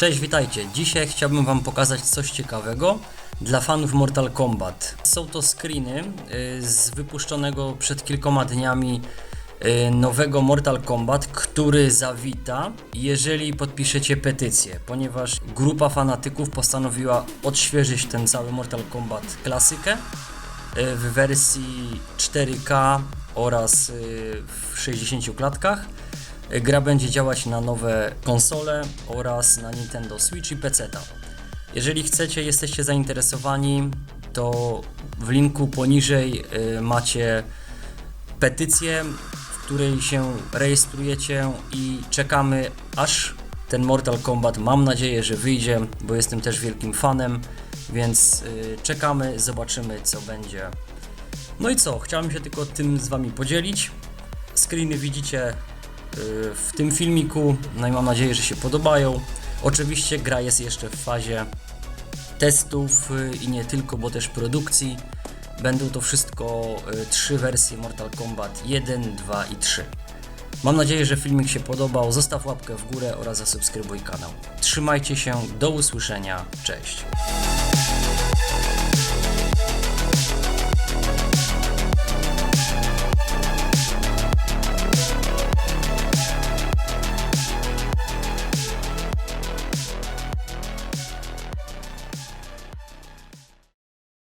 Cześć, witajcie. Dzisiaj chciałbym Wam pokazać coś ciekawego dla fanów Mortal Kombat. Są to screeny y, z wypuszczonego przed kilkoma dniami y, nowego Mortal Kombat, który zawita, jeżeli podpiszecie petycję, ponieważ grupa fanatyków postanowiła odświeżyć ten cały Mortal Kombat klasykę y, w wersji 4K oraz w 60 klatkach. Gra będzie działać na nowe konsole oraz na Nintendo Switch i PC. Jeżeli chcecie, jesteście zainteresowani, to w linku poniżej y, macie petycję, w której się rejestrujecie i czekamy aż ten Mortal Kombat mam nadzieję, że wyjdzie, bo jestem też wielkim fanem, więc y, czekamy, zobaczymy co będzie. No i co, chciałem się tylko tym z Wami podzielić. Screeny widzicie w tym filmiku, no i mam nadzieję, że się podobają. Oczywiście gra jest jeszcze w fazie testów y, i nie tylko, bo też produkcji. Będą to wszystko y, trzy wersje Mortal Kombat 1, 2 i 3. Mam nadzieję, że filmik się podobał. Zostaw łapkę w górę oraz zasubskrybuj kanał. Trzymajcie się, do usłyszenia, cześć.